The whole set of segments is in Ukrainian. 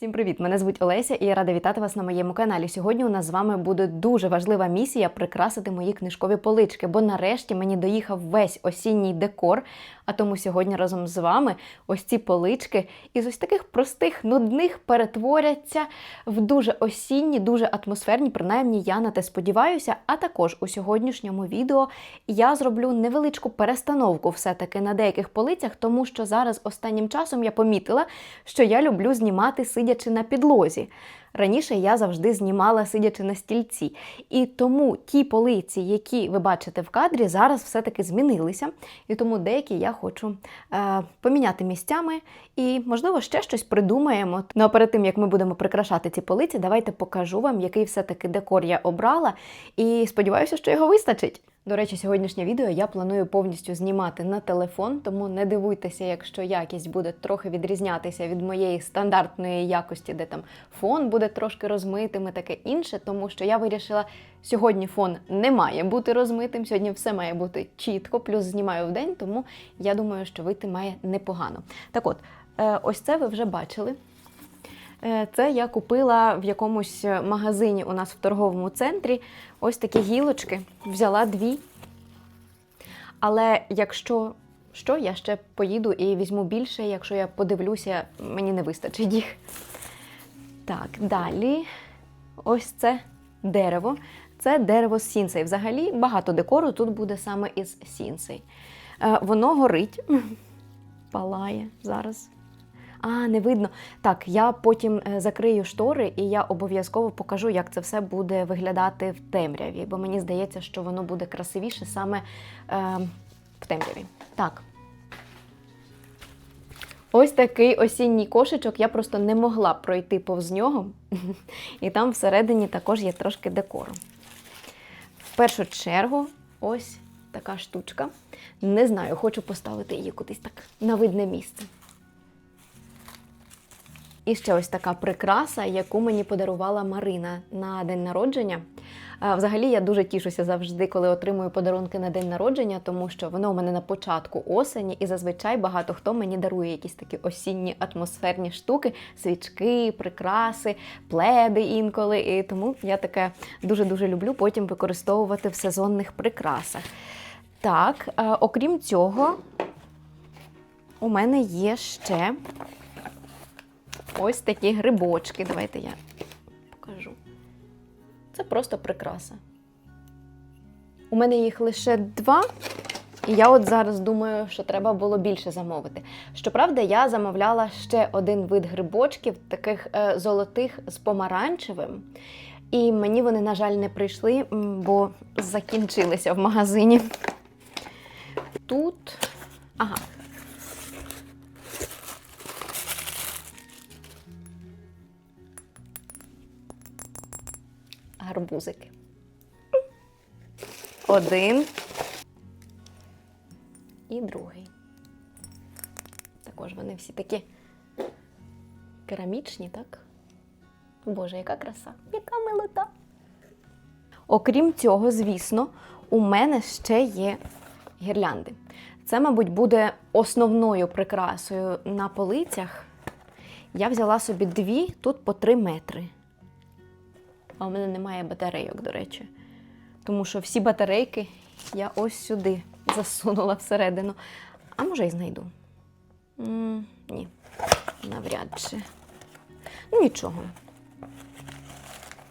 Всім привіт! Мене звуть Олеся і я рада вітати вас на моєму каналі. Сьогодні у нас з вами буде дуже важлива місія прикрасити мої книжкові полички, бо нарешті мені доїхав весь осінній декор. А тому сьогодні разом з вами ось ці полички із ось таких простих, нудних перетворяться в дуже осінні, дуже атмосферні. Принаймні, я на те сподіваюся. А також у сьогоднішньому відео я зроблю невеличку перестановку все-таки на деяких полицях, тому що зараз останнім часом я помітила, що я люблю знімати сидячи на підлозі. Раніше я завжди знімала сидячи на стільці. І тому ті полиці, які ви бачите в кадрі, зараз все-таки змінилися. І тому деякі я хочу е, поміняти місцями і, можливо, ще щось придумаємо. Ну а перед тим, як ми будемо прикрашати ці полиці, давайте покажу вам, який все-таки декор я обрала. І сподіваюся, що його вистачить. До речі, сьогоднішнє відео я планую повністю знімати на телефон, тому не дивуйтеся, якщо якість буде трохи відрізнятися від моєї стандартної якості, де там фон буде трошки розмитим і таке інше, тому що я вирішила, сьогодні фон не має бути розмитим, сьогодні все має бути чітко, плюс знімаю в день, тому я думаю, що вийти має непогано. Так от, е, ось це ви вже бачили. Е, Це я купила в якомусь магазині у нас в торговому центрі. Ось такі гілочки. Взяла дві. Але якщо що, я ще поїду і візьму більше, якщо я подивлюся, мені не вистачить їх. Так, далі ось це дерево. Це дерево з сінсей. Взагалі багато декору тут буде саме із сінсей. Е, Воно горить, палає зараз. А, не видно. Так, я потім е, закрию штори і я обов'язково покажу, як це все буде виглядати в темряві, бо мені здається, що воно буде красивіше саме е, в темряві. Так. Ось такий осінній кошечок, я просто не могла пройти повз нього. І там всередині також є трошки декору. В першу чергу, ось така штучка. Не знаю, хочу поставити її кудись так на видне місце. І ще ось така прикраса, яку мені подарувала Марина на день народження. Взагалі я дуже тішуся завжди, коли отримую подарунки на день народження, тому що воно у мене на початку осені, і зазвичай багато хто мені дарує якісь такі осінні атмосферні штуки, свічки, прикраси, пледи інколи. І тому я таке дуже-дуже люблю потім використовувати в сезонних прикрасах. Так, окрім цього, у мене є ще ось такі грибочки. Давайте я покажу. Це просто прикраса. У мене їх лише два. І я от зараз думаю, що треба було більше замовити. Щоправда, я замовляла ще один вид грибочків, таких е, золотих з помаранчевим. І мені вони, на жаль, не прийшли, бо закінчилися в магазині. Тут. Ага, гарбузики. Один і другий. Також вони всі такі керамічні, так? Боже, яка краса, яка милота. Окрім цього, звісно, у мене ще є гірлянди. Це, мабуть, буде основною прикрасою на полицях. Я взяла собі дві, тут по три метри. А у мене немає батарейок, до речі. Тому що всі батарейки я ось сюди засунула всередину. А може і знайду. м ні, навряд чи. Ну, нічого.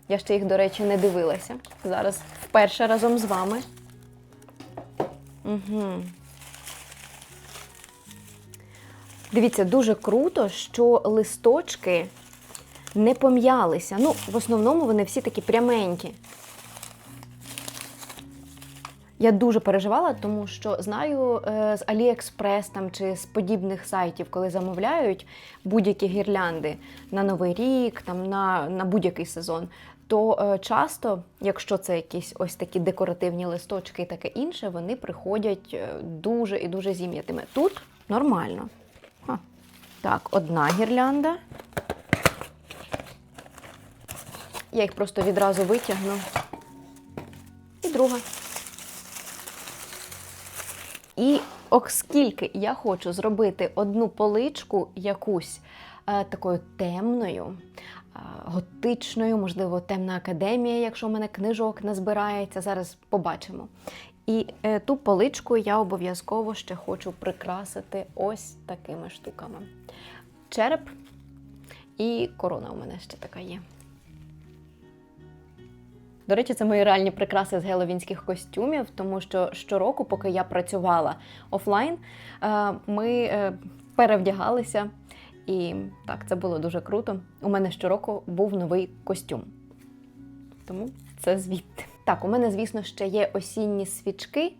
Я ще їх, до речі, не дивилася. Зараз вперше разом з вами. Угу. Дивіться, дуже круто, що листочки не пом'ялися. Ну, в основному вони всі такі пряменькі. Я дуже переживала, тому що знаю е, з AliExpress там чи з подібних сайтів, коли замовляють будь-які гірлянди на Новий рік, там на, на будь-який сезон, то е, часто, якщо це якісь ось такі декоративні листочки і таке інше, вони приходять е, дуже і дуже зім'ятими. Тут нормально. Ха. Так, одна гірлянда. Я їх просто відразу витягну. І друга. І оскільки я хочу зробити одну поличку якусь е, такою темною, е, готичною, можливо, темна академія, якщо в мене книжок назбирається. Зараз побачимо. І е, ту поличку я обов'язково ще хочу прикрасити ось такими штуками. Череп і корона у мене ще така є. До речі, це мої реальні прикраси з геловінських костюмів, тому що щороку, поки я працювала офлайн, е, ми е, перевдягалися. І так, це було дуже круто. У мене щороку був новий костюм. Тому це звідти. Так, у мене, звісно, ще є осінні свічки.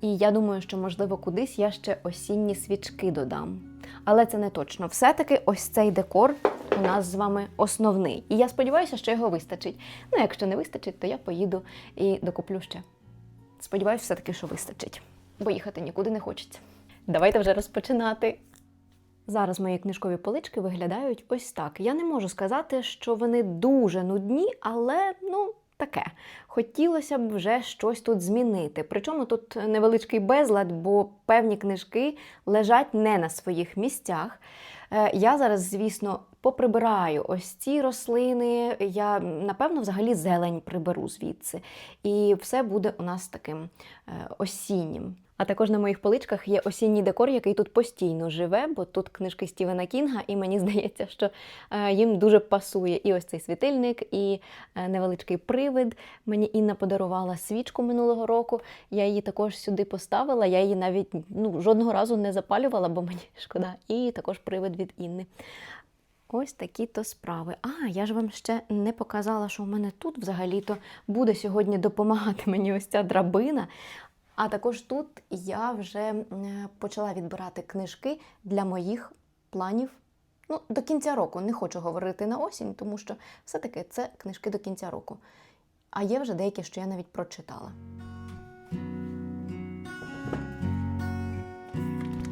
І я думаю, що, можливо, кудись я ще осінні свічки додам. Але це не точно. Все-таки ось цей декор у нас з вами основний. І я сподіваюся, що його вистачить. Ну, якщо не вистачить, то я поїду і докуплю ще. Сподіваюся, все-таки, що вистачить. Бо їхати нікуди не хочеться. Давайте вже розпочинати. Зараз мої книжкові полички виглядають ось так. Я не можу сказати, що вони дуже нудні, але ну. Таке, хотілося б вже щось тут змінити. Причому тут невеличкий безлад, бо певні книжки лежать не на своїх місцях. Е, Я зараз, звісно, поприбираю ось ці рослини. Я напевно взагалі зелень приберу звідси. І все буде у нас таким е, осіннім. А також на моїх поличках є осінній декор, який тут постійно живе, бо тут книжки Стівена Кінга, і мені здається, що е, їм дуже пасує і ось цей світильник, і е, невеличкий привид. Мені Інна подарувала свічку минулого року. Я її також сюди поставила. Я її навіть ну, жодного разу не запалювала, бо мені шкода. І також привид від Інни. Ось такі то справи. А, я ж вам ще не показала, що в мене тут взагалі-то буде сьогодні допомагати мені ось ця драбина. А також тут я вже почала відбирати книжки для моїх планів. Ну, до кінця року не хочу говорити на осінь, тому що все-таки це книжки до кінця року. А є вже деякі, що я навіть прочитала.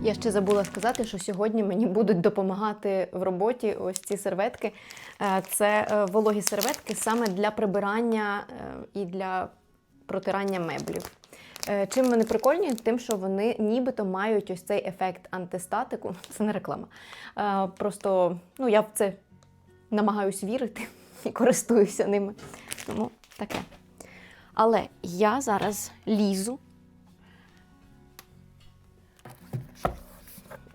Я ще забула сказати, що сьогодні мені будуть допомагати в роботі ось ці серветки. Е, Це е, вологі серветки саме для прибирання е, і для протирання меблів. Чим вони прикольні? Тим, що вони нібито мають ось цей ефект антистатику. Це не реклама. Просто ну, я в це намагаюсь вірити і користуюся ними. Тому таке. Але я зараз лізу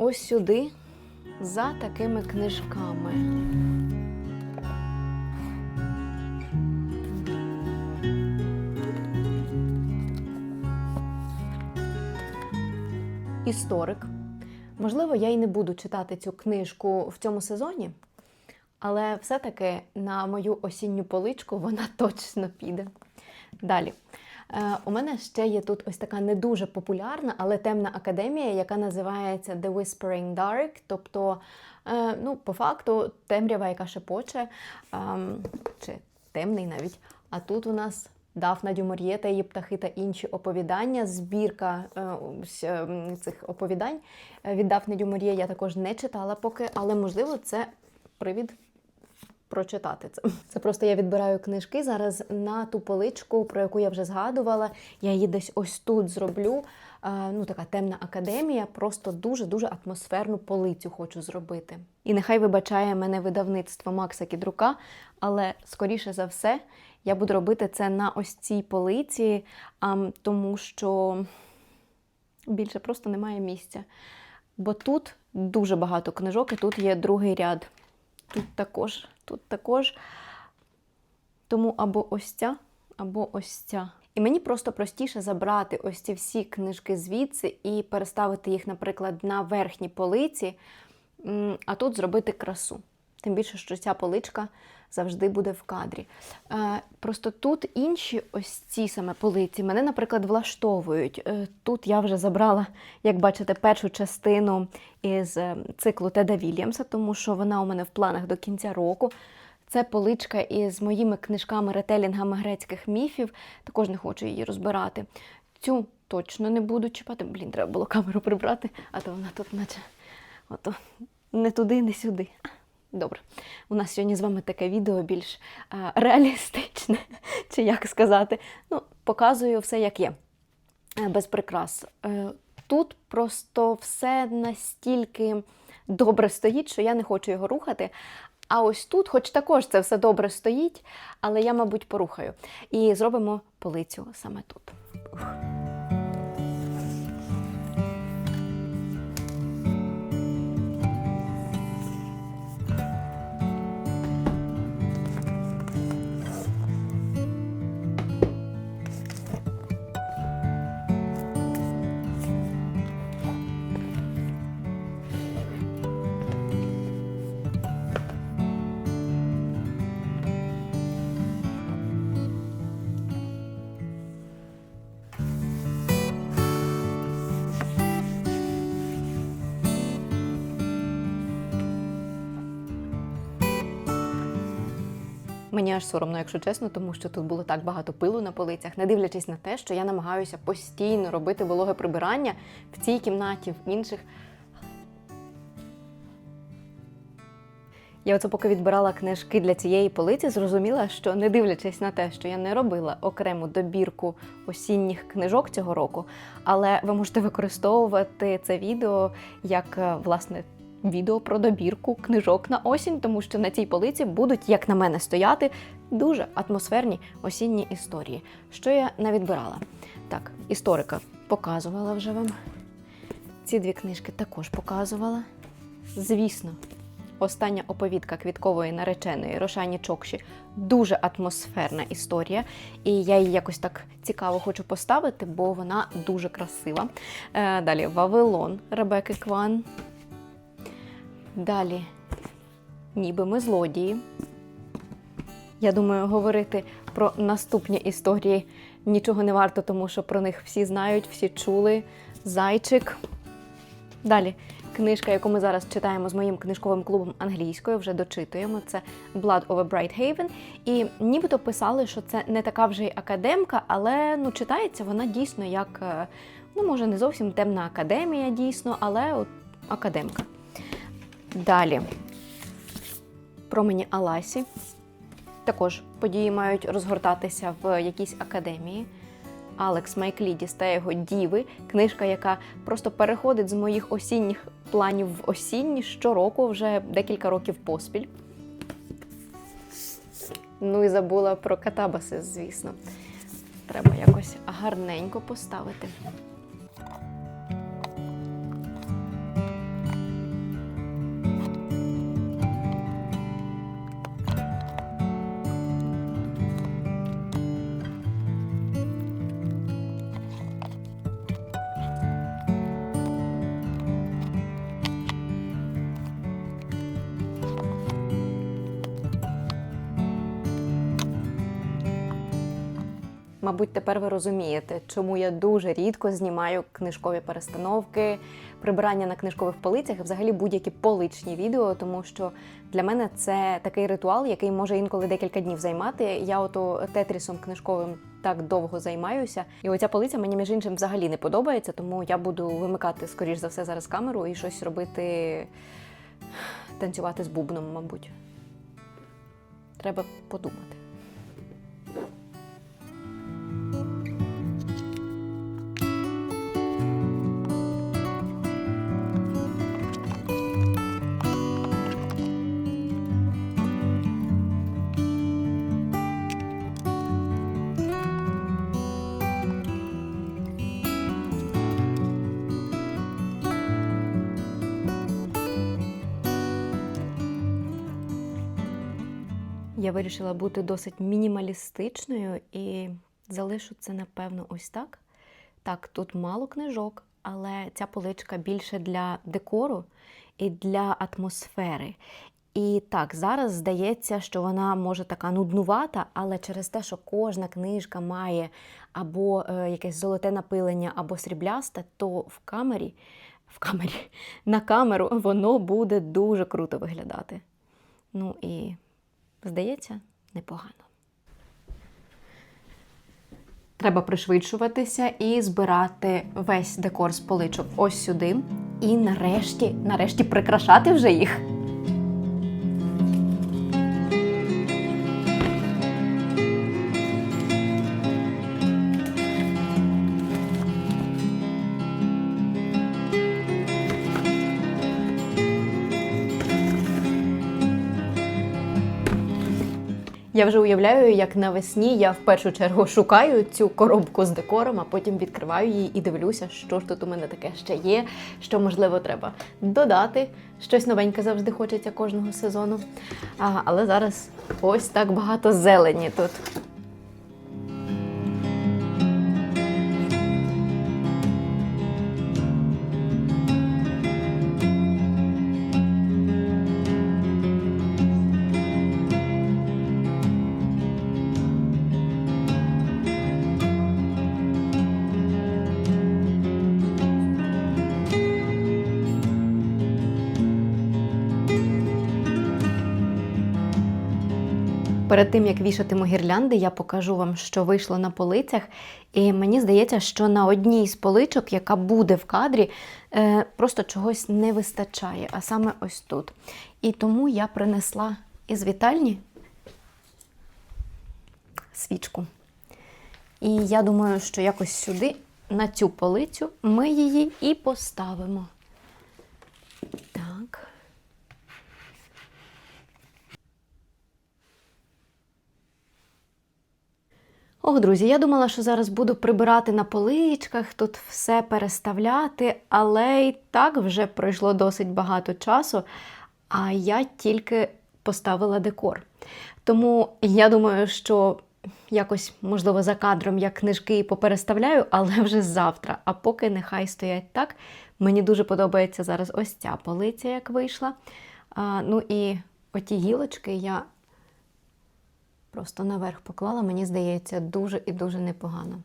ось сюди за такими книжками. Історик. Можливо, я й не буду читати цю книжку в цьому сезоні, але все-таки на мою осінню поличку вона точно піде. Далі. Е, У мене ще є тут ось така не дуже популярна, але темна академія, яка називається The Whispering Dark. Тобто, е, ну, по факту, темрява, яка шепоче, ем, чи темний навіть. А тут у нас Дафна Дюмор'є та її птахи та інші оповідання. Збірка е, цих оповідань від Дафни Дюмор'є я також не читала поки, але можливо це привід прочитати це. Це просто я відбираю книжки зараз на ту поличку, про яку я вже згадувала. Я її десь ось тут зроблю. Ну, така темна академія, просто дуже-дуже атмосферну полицю хочу зробити. І нехай вибачає мене видавництво Макса Кідрука, але скоріше за все я буду робити це на ось цій полиці, тому що більше просто немає місця. Бо тут дуже багато книжок, і тут є другий ряд. Тут також, тут також. Тому або ось ця, або ось ця. І мені просто простіше забрати ось ці всі книжки звідси і переставити їх, наприклад, на верхні полиці, а тут зробити красу. Тим більше, що ця поличка завжди буде в кадрі. Е, Просто тут інші ось ці саме полиці мене, наприклад, влаштовують. Е, Тут я вже забрала, як бачите, першу частину із е, циклу Теда Вільямса, тому що вона у мене в планах до кінця року. Це поличка із моїми книжками ретелінгами грецьких міфів. Також не хочу її розбирати. Цю точно не буду чіпати. Блін, треба було камеру прибрати, а то вона тут, наче ото не туди, не сюди. Добре, у нас сьогодні з вами таке відео більш е, реалістичне, чи як сказати. Ну, показую все, як є, е, без прикрас. Е, тут просто все настільки добре стоїть, що я не хочу його рухати. А ось тут, хоч також це все добре стоїть, але я, мабуть, порухаю. І зробимо полицю саме тут. Мені аж соромно, якщо чесно, тому що тут було так багато пилу на полицях, не дивлячись на те, що я намагаюся постійно робити вологе прибирання в цій кімнаті, в інших. Я оце поки відбирала книжки для цієї полиці, зрозуміла, що не дивлячись на те, що я не робила окрему добірку осінніх книжок цього року, але ви можете використовувати це відео як е, власне відео про добірку книжок на осінь, тому що на цій полиці будуть, як на мене, стояти дуже атмосферні осінні історії. Що я навідбирала? Так, історика показувала вже вам. Ці дві книжки також показувала. Звісно, остання оповідка квіткової нареченої Рошані Чокші дуже атмосферна історія, і я її якось так цікаво хочу поставити, бо вона дуже красива. Е, далі Вавилон Ребекки Кван. Далі, ніби ми злодії. Я думаю, говорити про наступні історії нічого не варто, тому що про них всі знають, всі чули. Зайчик. Далі, книжка, яку ми зараз читаємо з моїм книжковим клубом англійською, вже дочитуємо. Це Blood over Bright Haven. І нібито писали, що це не така вже й академка, але ну, читається вона дійсно як, е, ну, може, не зовсім темна академія, дійсно, але от академка. Далі промені Аласі. Також події мають розгортатися в якійсь академії. Алекс Майклідіс та його діви, книжка, яка просто переходить з моїх осінніх планів в осінні щороку, вже декілька років поспіль. Ну і забула про катабаси, звісно. Треба якось гарненько поставити. Мабуть, тепер ви розумієте, чому я дуже рідко знімаю книжкові перестановки, прибирання на книжкових полицях і взагалі будь-які поличні відео, тому що для мене це такий ритуал, який може інколи декілька днів займати. Я ото тетрісом книжковим так довго займаюся, і оця полиця мені між іншим взагалі не подобається, тому я буду вимикати скоріш за все зараз камеру і щось робити, танцювати з бубном, мабуть. Треба подумати. Я вирішила бути досить мінімалістичною і залишу це, напевно, ось так. Так, тут мало книжок, але ця поличка більше для декору і для атмосфери. І так, зараз здається, що вона може така нуднувата, але через те, що кожна книжка має або е, якесь золоте напилення, або сріблясте, то в камері, в камері, на камеру воно буде дуже круто виглядати. Ну і Здається, непогано. Треба пришвидшуватися і збирати весь декор з поличок ось сюди. І нарешті, нарешті прикрашати вже їх. Я вже уявляю, як навесні я в першу чергу шукаю цю коробку з декором, а потім відкриваю її і дивлюся, що ж тут у мене таке ще є, що можливо треба додати. Щось новеньке завжди хочеться кожного сезону. А, але зараз ось так багато зелені тут. Перед тим як вішатиму гірлянди, я покажу вам, що вийшло на полицях. І мені здається, що на одній з поличок, яка буде в кадрі, е, просто чогось не вистачає, а саме ось тут. І тому я принесла із вітальні свічку. І я думаю, що якось сюди, на цю полицю, ми її і поставимо. Так. Ох, друзі, я думала, що зараз буду прибирати на поличках, тут все переставляти, але і так вже пройшло досить багато часу, а я тільки поставила декор. Тому я думаю, що якось, можливо, за кадром я книжки попереставляю, але вже завтра. А поки нехай стоять так. Мені дуже подобається зараз ось ця полиця, як вийшла. А, ну і оті гілочки я просто наверх поклала, мені здається, дуже і дуже непогано.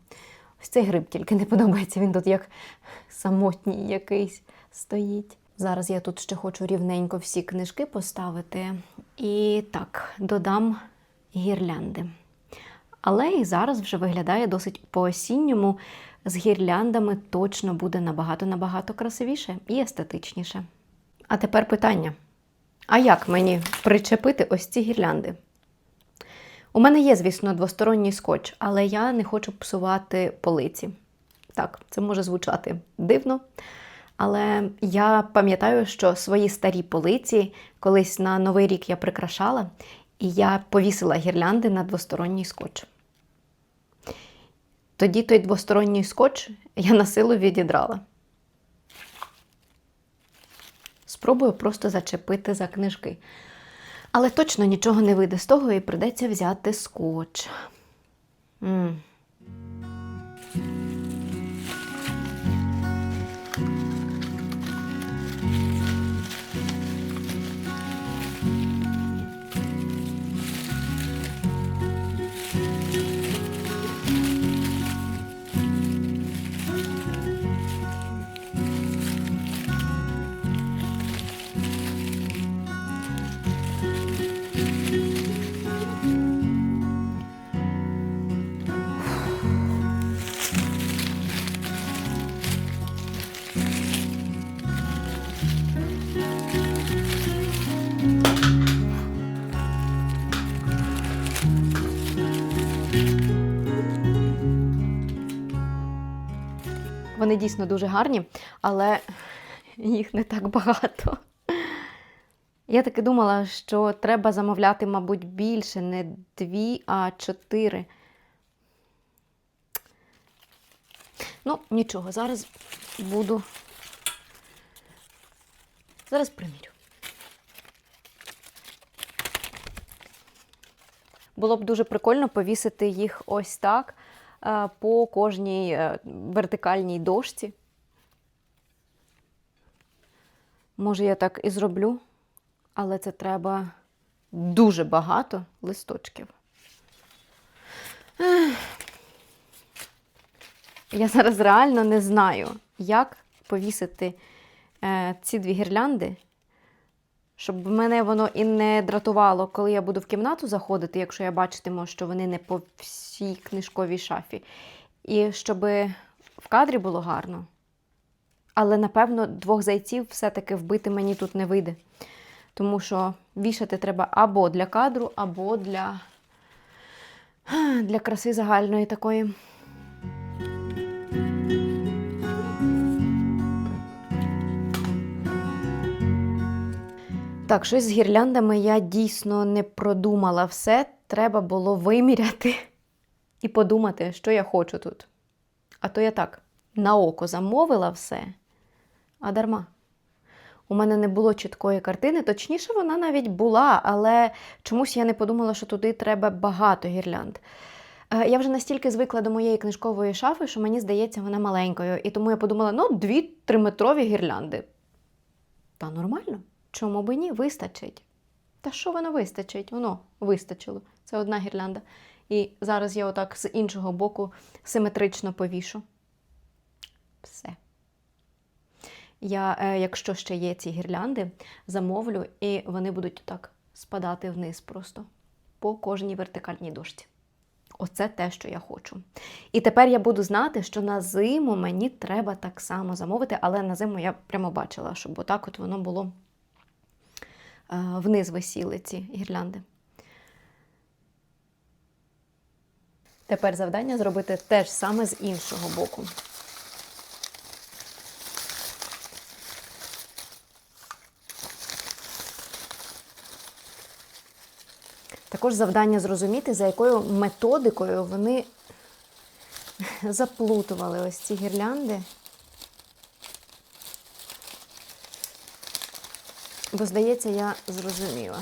Ось цей гриб тільки не подобається, він тут як самотній якийсь стоїть. Зараз я тут ще хочу рівненько всі книжки поставити. І так, додам гірлянди. Але і зараз вже виглядає досить по-осінньому. З гірляндами точно буде набагато-набагато красивіше і естетичніше. А тепер питання: а як мені причепити ось ці гірлянди? У мене є, звісно, двосторонній скотч, але я не хочу псувати полиці. Так, це може звучати дивно. Але я пам'ятаю, що свої старі полиці колись на Новий рік я прикрашала, і я повісила гірлянди на двосторонній скотч. Тоді той двосторонній скотч я на силу відідрала. Спробую просто зачепити за книжки. Але точно нічого не вийде з того і придеться взяти скотч. М. Вони дійсно дуже гарні, але їх не так багато. Я таки думала, що треба замовляти, мабуть, більше, не дві, а чотири. Ну, нічого, зараз буду. Зараз примірю. Було б дуже прикольно повісити їх ось так по кожній е, вертикальній дошці. Може, я так і зроблю, але це треба дуже багато листочків. Я зараз реально не знаю, як повісити е, ці дві гірлянди, щоб мене воно і не дратувало, коли я буду в кімнату заходити, якщо я бачитиму, що вони не по всій книжковій шафі. І щоб в кадрі було гарно. Але, напевно, двох зайців все-таки вбити мені тут не вийде. Тому що вішати треба або для кадру, або для, для краси загальної такої. Так, щось з гірляндами я дійсно не продумала все. Треба було виміряти і подумати, що я хочу тут. А то я так на око замовила все, а дарма. У мене не було чіткої картини, точніше, вона навіть була, але чомусь я не подумала, що туди треба багато гірлянд. Е, Я вже настільки звикла до моєї книжкової шафи, що мені здається, вона маленькою. І тому я подумала: ну, дві триметрові гірлянди. Та нормально, чому би ні? Вистачить. Та що воно вистачить? Воно вистачило. Це одна гірлянда. І зараз я отак з іншого боку симетрично повішу. Все. Я, е, якщо ще є ці гірлянди, замовлю, і вони будуть так спадати вниз просто по кожній вертикальній дошці. Оце те, що я хочу. І тепер я буду знати, що на зиму мені треба так само замовити, але на зиму я прямо бачила, щоб отак от воно було вниз висіли ці гірлянди. Тепер завдання зробити те ж саме з іншого боку. Також завдання зрозуміти, за якою методикою вони заплутували ось ці гірлянди. Бо, здається, я зрозуміла.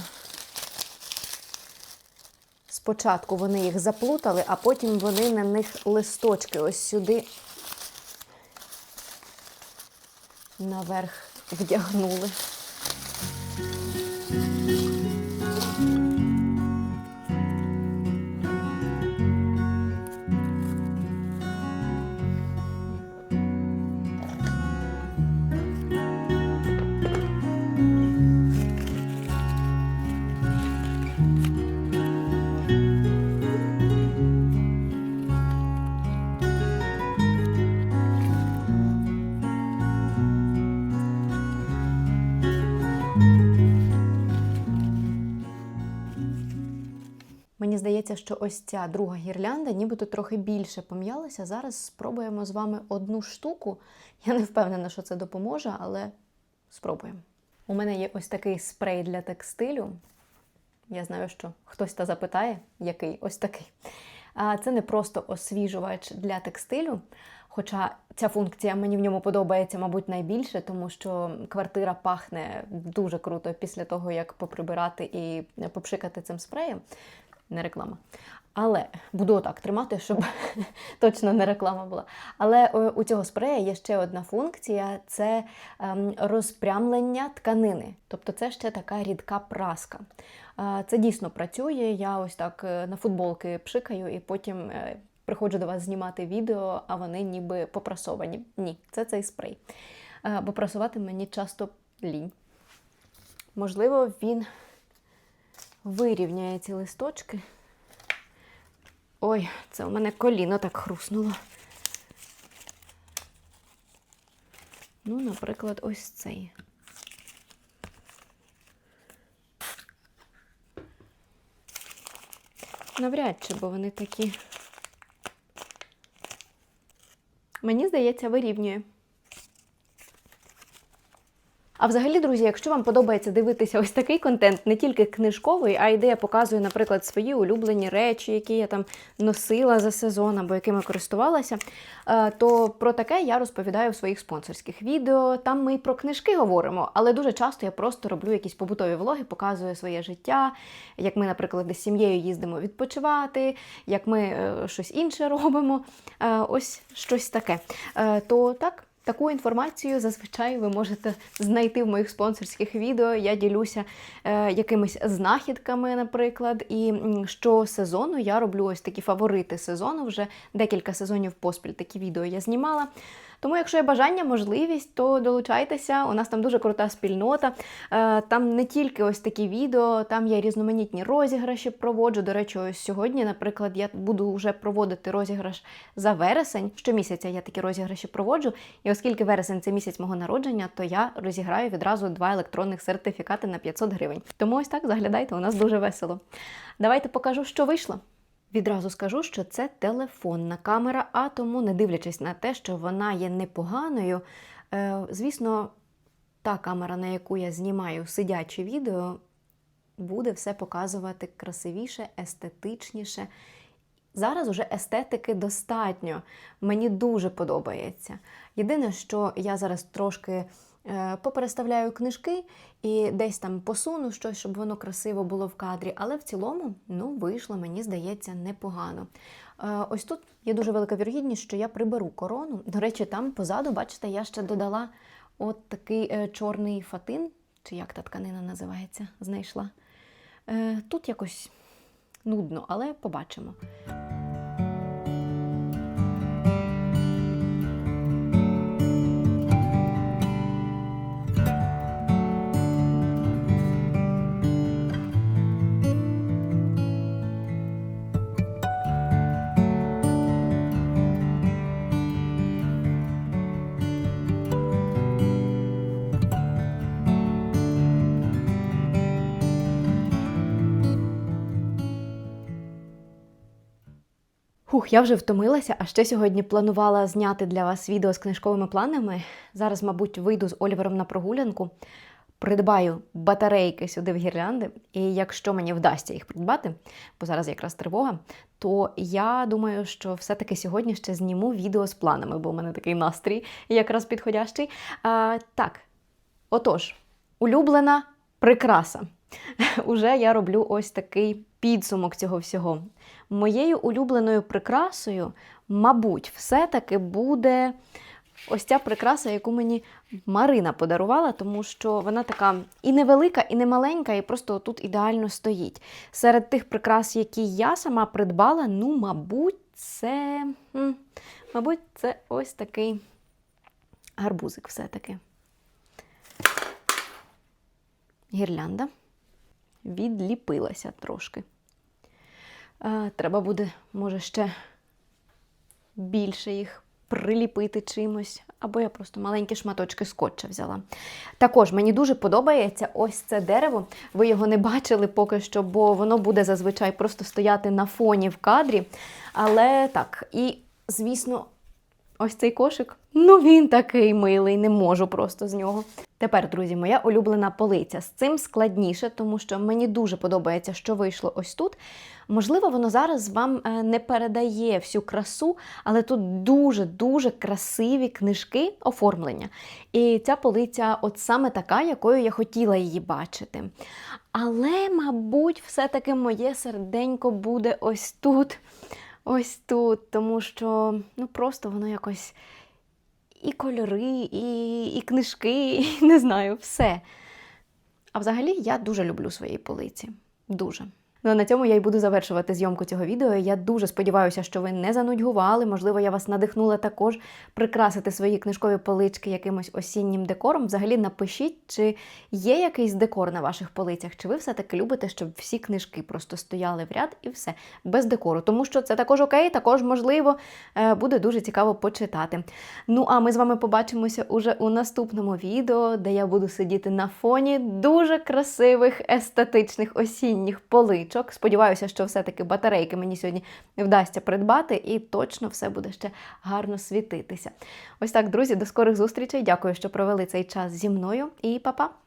Спочатку вони їх заплутали, а потім вони на них листочки ось сюди наверх вдягнули. Здається, що ось ця друга гірлянда нібито трохи більше пом'ялася. Зараз спробуємо з вами одну штуку. Я не впевнена, що це допоможе, але спробуємо. У мене є ось такий спрей для текстилю. Я знаю, що хтось та запитає, який ось такий. А це не просто освіжувач для текстилю. Хоча ця функція мені в ньому подобається, мабуть, найбільше, тому що квартира пахне дуже круто після того, як поприбирати і попшикати цим спреєм. Не реклама. Але буду отак тримати, щоб точно не реклама була. Але е, у цього спрея є ще одна функція це ем, розпрямлення тканини. Тобто це ще така рідка праска. Е, Це дійсно працює. Я ось так е, на футболки пшикаю і потім приходжу до вас знімати відео, а вони ніби попрасовані. Ні, це цей спрей. Бо прасувати мені часто лінь. Можливо, він вирівняє ці листочки. Ой, це у мене коліно так хруснуло. Ну, наприклад, ось цей. Навряд чи, бо вони такі. Мені здається, вирівнює. А взагалі, друзі, якщо вам подобається дивитися ось такий контент, не тільки книжковий, а й де я показую, наприклад, свої улюблені речі, які я там носила за сезон або якими користувалася, е, то про таке я розповідаю в своїх спонсорських відео. Там ми і про книжки говоримо, але дуже часто я просто роблю якісь побутові влоги, показую своє життя, як ми, наприклад, з сім'єю їздимо відпочивати, як ми е, щось інше робимо. Е, Ось щось таке. То так. Таку інформацію зазвичай ви можете знайти в моїх спонсорських відео. Я ділюся е, якимись знахідками, наприклад. І що сезону я роблю ось такі фаворити сезону. Вже декілька сезонів поспіль такі відео я знімала. Тому, якщо є бажання, можливість, то долучайтеся. У нас там дуже крута спільнота. Е, Там не тільки ось такі відео, там є різноманітні розіграші. Проводжу. До речі, ось сьогодні, наприклад, я буду вже проводити розіграш за вересень. Щомісяця я такі розіграші проводжу. І оскільки вересень це місяць мого народження, то я розіграю відразу два електронних сертифікати на 500 гривень. Тому ось так заглядайте, у нас дуже весело. Давайте покажу, що вийшло. Відразу скажу, що це телефонна камера, а тому, не дивлячись на те, що вона є непоганою, е, звісно, та камера, на яку я знімаю сидяче відео, буде все показувати красивіше, естетичніше. Зараз уже естетики достатньо. Мені дуже подобається. Єдине, що я зараз трошки попереставляю книжки і десь там посуну щось, щоб воно красиво було в кадрі. Але в цілому, ну, вийшло, мені здається, непогано. Е, ось тут є дуже велика вірогідність, що я приберу корону. До речі, там позаду, бачите, я ще додала от такий е, чорний фатин, чи як та тканина називається, знайшла. Е, тут якось нудно, але побачимо. Хух, я вже втомилася, а ще сьогодні планувала зняти для вас відео з книжковими планами. Зараз, мабуть, вийду з Олівером на прогулянку, придбаю батарейки сюди в гірлянди, і якщо мені вдасться їх придбати, бо зараз якраз тривога, то я думаю, що все-таки сьогодні ще зніму відео з планами, бо в мене такий настрій якраз підходящий. А, так, отож, улюблена прикраса. Уже я роблю ось такий підсумок цього всього. Моєю улюбленою прикрасою, мабуть, все-таки буде ось ця прикраса, яку мені Марина подарувала, тому що вона така і невелика, і не маленька, і просто тут ідеально стоїть. Серед тих прикрас, які я сама придбала, ну, мабуть, це. Мабуть, це ось такий гарбузик все-таки. Гірлянда відліпилася трошки. Треба буде, може, ще більше їх приліпити чимось, або я просто маленькі шматочки скотча взяла. Також мені дуже подобається ось це дерево. Ви його не бачили поки що, бо воно буде зазвичай просто стояти на фоні в кадрі. Але так, і, звісно, ось цей кошик. Ну, він такий милий, не можу просто з нього. Тепер, друзі, моя улюблена полиця. З цим складніше, тому що мені дуже подобається, що вийшло ось тут. Можливо, воно зараз вам е, не передає всю красу, але тут дуже-дуже красиві книжки оформлення. І ця полиця, от саме така, якою я хотіла її бачити. Але, мабуть, все-таки моє серденько буде ось тут, ось тут, тому що ну, просто воно якось і кольори, і, і книжки, і не знаю, все. А взагалі я дуже люблю свої полиці. Дуже. Ну на цьому я й буду завершувати зйомку цього відео. Я дуже сподіваюся, що ви не занудьгували. Можливо, я вас надихнула також прикрасити свої книжкові полички якимось осіннім декором. Взагалі напишіть, чи є якийсь декор на ваших полицях, чи ви все-таки любите, щоб всі книжки просто стояли в ряд і все без декору. Тому що це також окей, також можливо е, буде дуже цікаво почитати. Ну а ми з вами побачимося уже у наступному відео, де я буду сидіти на фоні дуже красивих естетичних осінніх поличок. Сподіваюся, що все-таки батарейки мені сьогодні вдасться придбати, і точно все буде ще гарно світитися. Ось так, друзі, до скорих зустрічей. Дякую, що провели цей час зі мною, і па-па!